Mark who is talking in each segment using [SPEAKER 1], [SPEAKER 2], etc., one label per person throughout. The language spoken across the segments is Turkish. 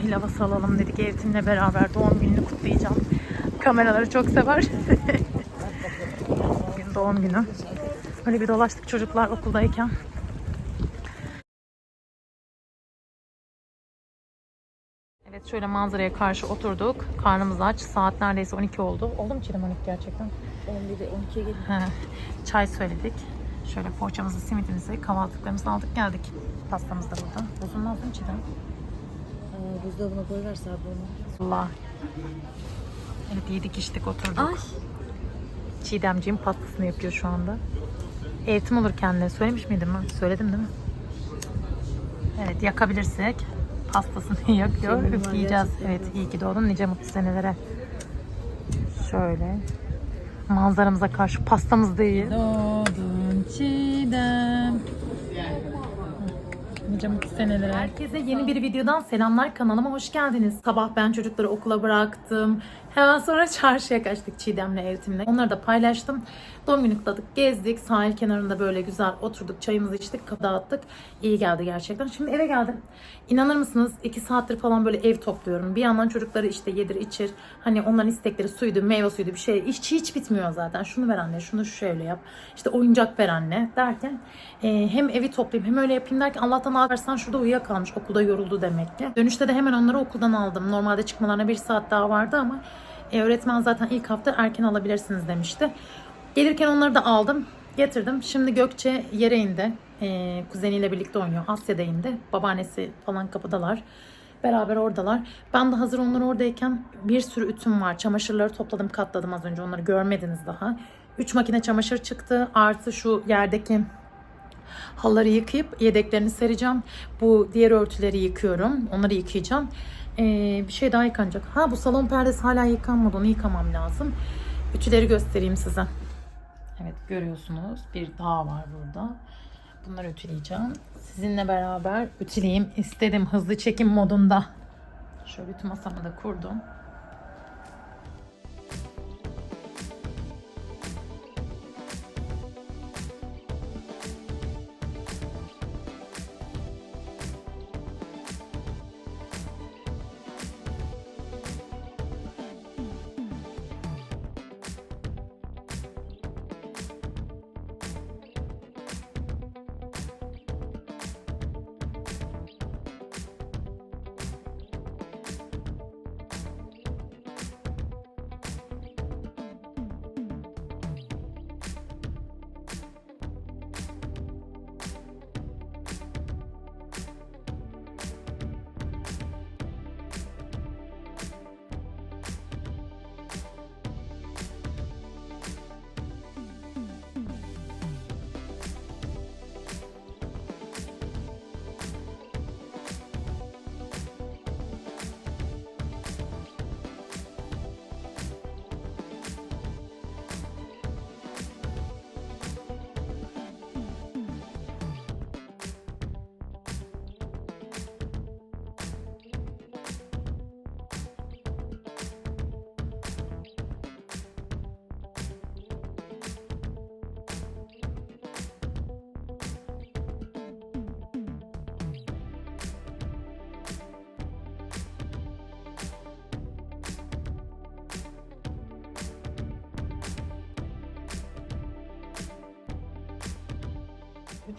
[SPEAKER 1] sahil havası alalım dedik Evtim'le beraber doğum gününü kutlayacağım. Kameraları çok sever. Bugün doğum günü. Öyle bir dolaştık çocuklar okuldayken. Evet şöyle manzaraya karşı oturduk. Karnımız aç. Saat neredeyse 12 oldu. Oldu mu Çiğdem 12 gerçekten?
[SPEAKER 2] 11'e 12'ye gelin.
[SPEAKER 1] He, çay söyledik. Şöyle poğaçamızı, simidimizi, kahvaltılıklarımızı aldık geldik. Pastamız da burada. Bozulmaz mı Çiğdem?
[SPEAKER 2] Aa, buzdolabına koyver sabunu.
[SPEAKER 1] Allah. Evet yedik içtik oturduk.
[SPEAKER 2] Ay.
[SPEAKER 1] Çiğdemciğim pastasını yapıyor şu anda. Eğitim olur kendine. Söylemiş miydim ben? Söyledim değil mi? Evet yakabilirsek pastasını yakıyor.
[SPEAKER 2] Var
[SPEAKER 1] Üfleyeceğiz. Evet iyi ki doğdun. Nice mutlu senelere. Şöyle. Manzaramıza karşı pastamız iyi. Doğdun Çiğdem. Nice mutlu senelere. Herkese yeni bir videodan selamlar. Kanalıma hoş geldiniz. Sabah ben çocukları okula bıraktım. Hemen sonra çarşıya kaçtık Çiğdem'le, Evtim'le. Onları da paylaştım. Doğum günü kutladık, gezdik. Sahil kenarında böyle güzel oturduk, çayımızı içtik, kapı dağıttık. İyi geldi gerçekten. Şimdi eve geldim. İnanır mısınız? iki saattir falan böyle ev topluyorum. Bir yandan çocukları işte yedir içir. Hani onların istekleri suydu, meyve suydu bir şey. Hiç, hiç bitmiyor zaten. Şunu ver anne, şunu şöyle yap. İşte oyuncak ver anne derken e, hem evi toplayayım hem öyle yapayım derken Allah'tan ağırsan şurada uyuyakalmış. Okulda yoruldu demek ki. Dönüşte de hemen onları okuldan aldım. Normalde çıkmalarına bir saat daha vardı ama e, öğretmen zaten ilk hafta erken alabilirsiniz demişti. Gelirken onları da aldım. Getirdim. Şimdi Gökçe yere indi. E, kuzeniyle birlikte oynuyor. Asya'da indi. Babaannesi falan kapıdalar. Beraber oradalar. Ben de hazır onlar oradayken bir sürü ütüm var. Çamaşırları topladım katladım az önce. Onları görmediniz daha. 3 makine çamaşır çıktı. Artı şu yerdeki Halları yıkayıp yedeklerini sereceğim. Bu diğer örtüleri yıkıyorum. Onları yıkayacağım. Ee, bir şey daha yıkanacak. Ha bu salon perdesi hala yıkanmadı. Onu yıkamam lazım. Ütüleri göstereyim size. Evet görüyorsunuz bir dağ var burada. Bunları ütüleyeceğim. Sizinle beraber ütüleyeyim istedim hızlı çekim modunda. Şöyle ütü masamı da kurdum.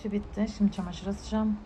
[SPEAKER 1] Ütü bitti. Şimdi çamaşır asacağım.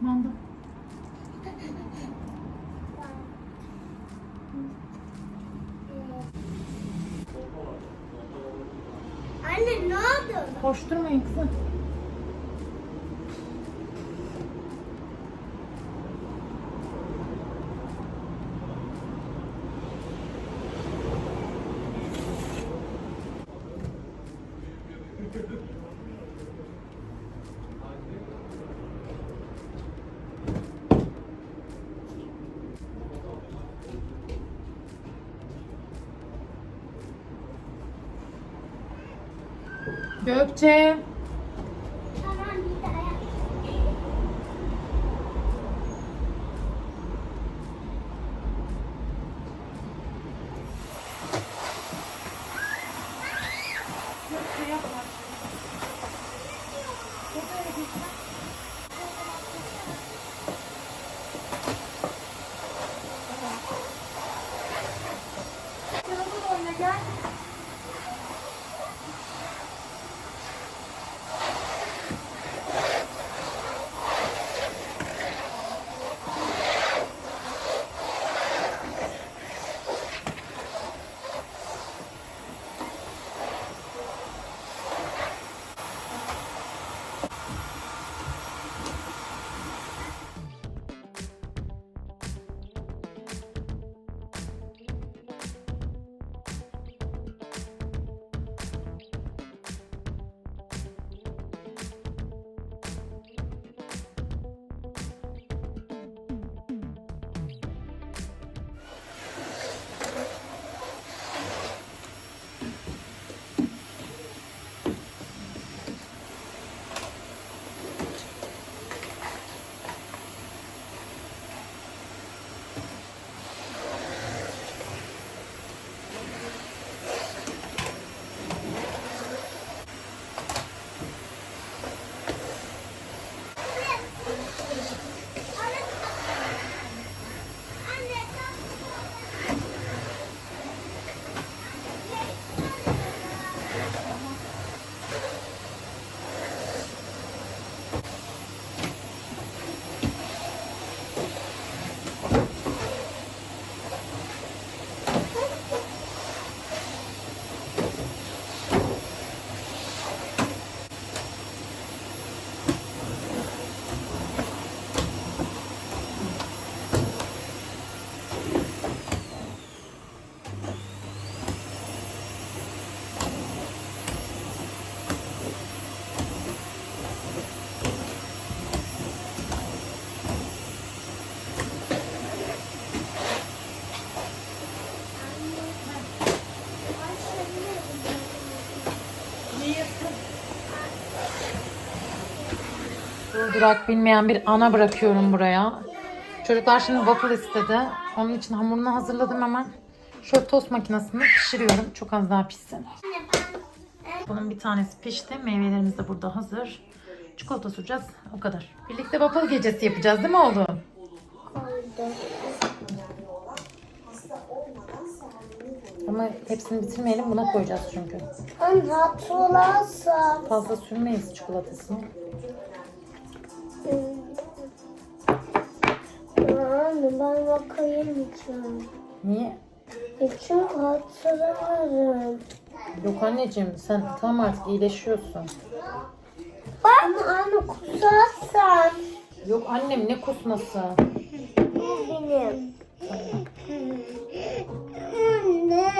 [SPEAKER 1] Manda.
[SPEAKER 3] Anne ne oldu?
[SPEAKER 1] Koşturmayın kızım. Gökçe.
[SPEAKER 3] Tamam bir daha.
[SPEAKER 1] Durdurak bilmeyen bir ana bırakıyorum buraya. Çocuklar şimdi waffle istedi. Onun için hamurunu hazırladım hemen. Şöyle tost makinesinde pişiriyorum. Çok az daha pişsin. Bunun bir tanesi pişti. Meyvelerimiz de burada hazır. Çikolata süreceğiz. O kadar. Birlikte waffle gecesi yapacağız değil mi oğlum?
[SPEAKER 3] Koydum.
[SPEAKER 1] Ama hepsini bitirmeyelim. Buna koyacağız çünkü.
[SPEAKER 3] Anne hatırlarsam.
[SPEAKER 1] Fazla sürmeyiz çikolatasını.
[SPEAKER 3] Ben bakayamayacağım.
[SPEAKER 1] Niye?
[SPEAKER 3] E çünkü hatırlarım.
[SPEAKER 1] Yok anneciğim sen tam artık iyileşiyorsun.
[SPEAKER 3] Bak. Ama anne kusarsan.
[SPEAKER 1] Yok annem ne kusması?
[SPEAKER 3] Benim. Anne.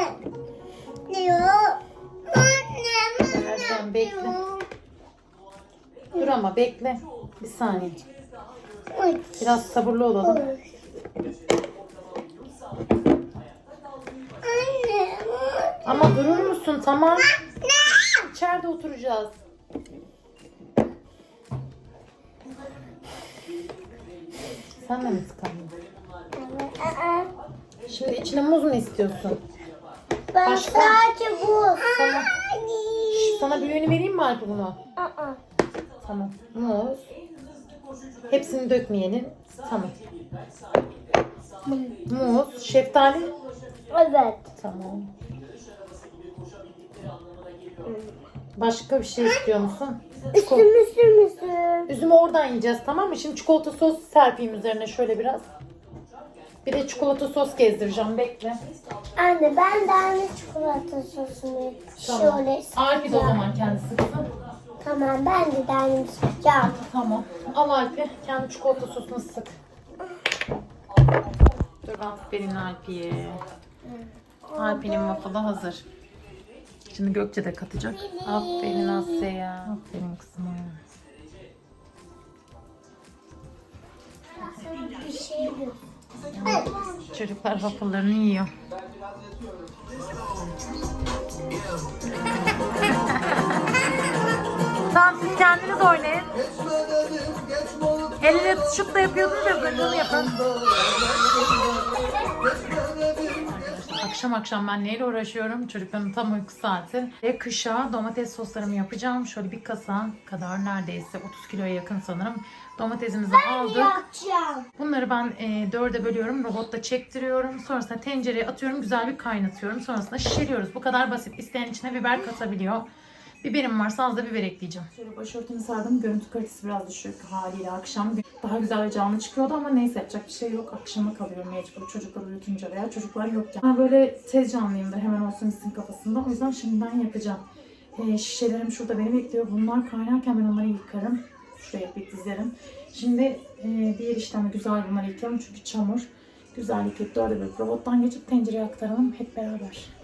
[SPEAKER 3] Yok. Anne.
[SPEAKER 1] Ercan bekle. Dur ama bekle. Bir saniye. Biraz sabırlı olalım. Ama durur musun? Tamam. İçeride oturacağız. Sen de mi tıkandın? Şimdi içine muz mu istiyorsun?
[SPEAKER 3] Ben
[SPEAKER 1] Başka?
[SPEAKER 3] sadece bu.
[SPEAKER 1] Tamam. Sana büyüğünü vereyim mi Alp bunu? Tamam. Muz. Hepsini dökmeyelim. Tamam. Muz, şeftali.
[SPEAKER 3] Evet.
[SPEAKER 1] Tamam. Başka bir şey istiyor musun?
[SPEAKER 3] Üstüm üstüm üstüm.
[SPEAKER 1] Üzümü oradan yiyeceğiz tamam mı? Şimdi çikolata sos serpeyim üzerine şöyle biraz. Bir de çikolata sos gezdireceğim bekle.
[SPEAKER 3] Anne ben de aynı çikolata sosunu
[SPEAKER 1] Tamam.
[SPEAKER 3] şöyle
[SPEAKER 1] de o zaman kendisi kızım.
[SPEAKER 3] Tamam ben de aynı sıkacağım.
[SPEAKER 1] Tamam. Al Alpi. Kendi çikolata sosunu sık. Dur aferin Alpi'ye. Alpi'nin waffle'ı hazır. Şimdi Gökçe de katacak. Aferin Asya'ya. Aferin kızıma.
[SPEAKER 3] Bir şey.
[SPEAKER 1] Çocuklar waffle'larını yiyor. Siz kendiniz oynayın. Elle tutuşup da yapıyordunuz ya onu yapın. Akşam akşam ben neyle uğraşıyorum? Çocukların tam uyku saati. Ve kışa domates soslarımı yapacağım. Şöyle bir kasa kadar neredeyse 30 kiloya yakın sanırım. Domatesimizi aldık.
[SPEAKER 3] Yapacağım.
[SPEAKER 1] Bunları ben e, dörde bölüyorum. Robotta çektiriyorum. Sonrasında tencereye atıyorum. Güzel bir kaynatıyorum. Sonrasında şişiriyoruz. Bu kadar basit. İsteyen içine biber katabiliyor. Biberim varsa az da biber ekleyeceğim. Şöyle başörtümü sardım. Görüntü kalitesi biraz düşük haliyle akşam. Daha güzel ve canlı çıkıyordu ama neyse yapacak bir şey yok. Akşama kalıyorum mecbur çocukları uyutunca veya çocuklar yokken. Ben böyle tez canlıyımdır hemen olsun gitsin kafasında. O yüzden şimdiden yapacağım. E, şişelerim şurada beni bekliyor. Bunlar kaynarken ben onları yıkarım. Şuraya bir dizerim. Şimdi e, diğer işlemi güzel bunları yıkayalım çünkü çamur. Güzel yıkayıp dörde bir robottan geçip tencereye aktaralım hep beraber.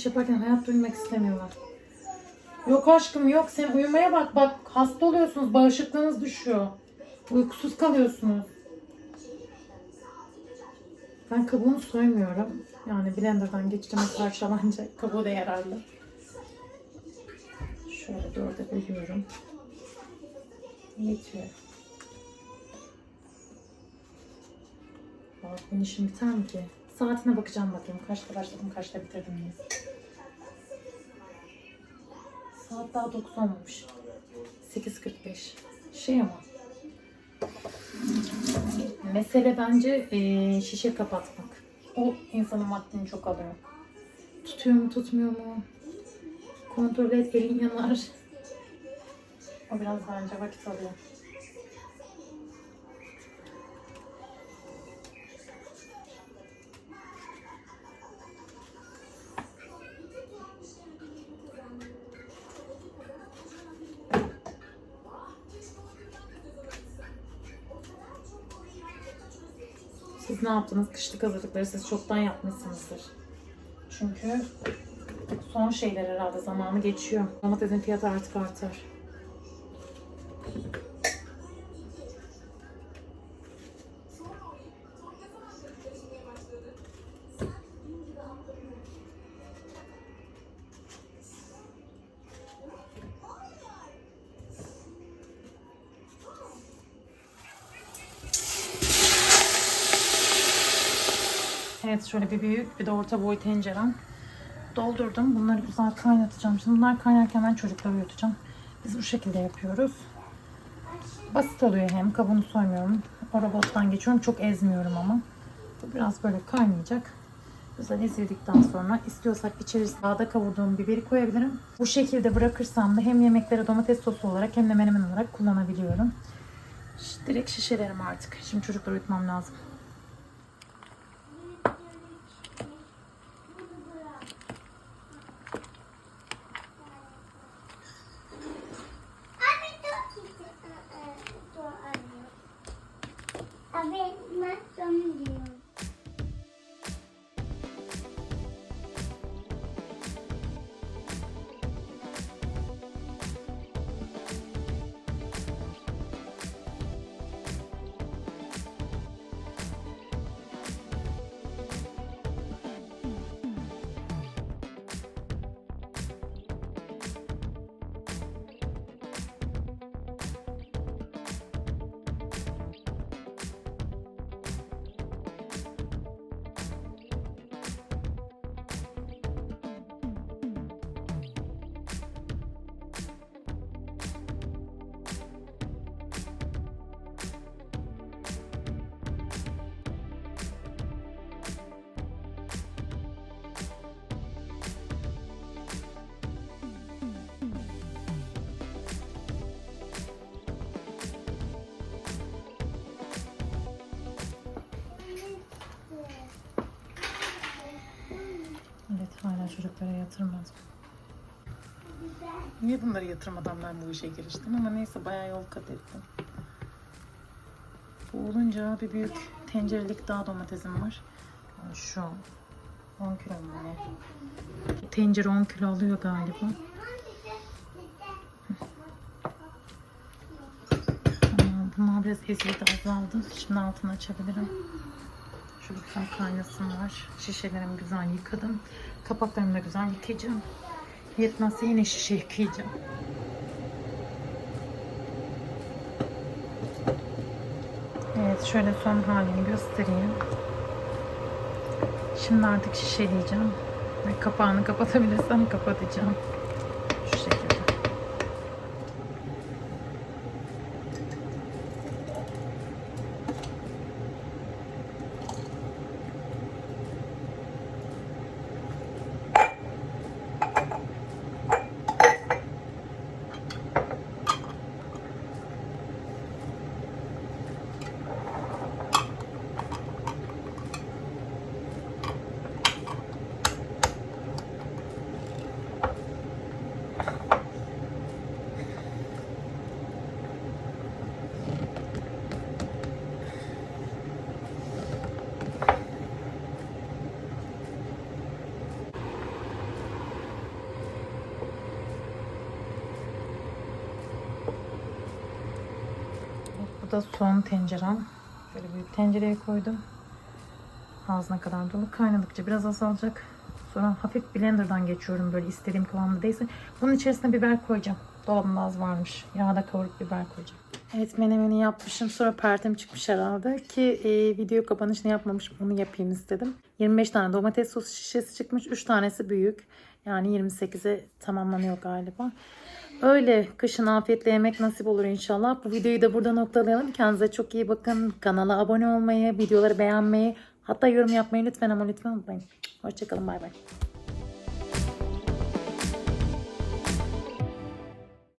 [SPEAKER 1] İş yaparken hayatta uyumak istemiyorlar. Yok aşkım yok sen uyumaya bak bak hasta oluyorsunuz bağışıklığınız düşüyor. Uykusuz kalıyorsunuz. Ben kabuğunu soymuyorum. Yani blenderdan geçirme parçalanacak. Kabuğu da yararlı. Şöyle dörde bölüyorum. Yetiyor. Bak benim işim biter mi ki? Saatine bakacağım bakayım. Kaçta başladım, kaçta bitirdim diye. Saat daha 9 olmamış. 8.45. Şey ama. Mesele bence eee, şişe kapatmak. O insanın vaktini çok alıyor. Tutuyor mu tutmuyor mu? Kontrol et elin yanar. O biraz bence vakit alıyor. Yaptınız? Kışlık hazırlıkları siz çoktan yapmışsınızdır. Çünkü son şeyler herhalde zamanı geçiyor. Domatesin fiyatı artık artar. Evet şöyle bir büyük bir de orta boy tencerem. Doldurdum. Bunları güzel kaynatacağım. Şimdi bunlar kaynarken ben çocukları uyutacağım. Biz bu şekilde yapıyoruz. Basit oluyor hem. Kabuğunu soymuyorum. O robottan geçiyorum. Çok ezmiyorum ama. Bu biraz böyle kaynayacak. Güzel ezildikten sonra istiyorsak içerisine yağda kavurduğum biberi koyabilirim. Bu şekilde bırakırsam da hem yemeklere domates sosu olarak hem de menemen olarak kullanabiliyorum. Direkt şişelerim artık. Şimdi çocukları uyutmam lazım. Çocuklara yatırmadım. Niye bunları yatırmadan ben bu işe giriştim ama neyse bayağı yol kat ettim. Bu olunca bir büyük tencerelik daha domatesim var. Şu 10 kilo mu ne? Tencere 10 kilo alıyor galiba. Bunlar biraz eziyet azaldı. Şimdi altını açabilirim. Güzel kaynasın var. Şişelerimi güzel yıkadım. Kapaklarımı da güzel yıkayacağım. Yetmezse yine şişe yıkayacağım. Evet şöyle son halini göstereyim. Şimdi artık şişeleyeceğim. Ve kapağını kapatabilirsem kapatacağım. Şu şekilde. Da son tencerem. Böyle büyük tencereye koydum. Ağzına kadar dolu. Kaynadıkça biraz azalacak. Sonra hafif blenderdan geçiyorum böyle istediğim kıvamda değilse. Bunun içerisine biber koyacağım. Dolabımda az varmış. Yağda kavurup biber koyacağım. Evet menemeni yapmışım. Sonra pertem çıkmış herhalde. Ki e, video kapanışını yapmamışım. Onu yapayım istedim. 25 tane domates sosu şişesi çıkmış. 3 tanesi büyük. Yani 28'e tamamlanıyor galiba. Öyle kışın afiyetle yemek nasip olur inşallah. Bu videoyu da burada noktalayalım. Kendinize çok iyi bakın. Kanala abone olmayı, videoları beğenmeyi, hatta yorum yapmayı lütfen ama lütfen unutmayın. Hoşçakalın bay bay.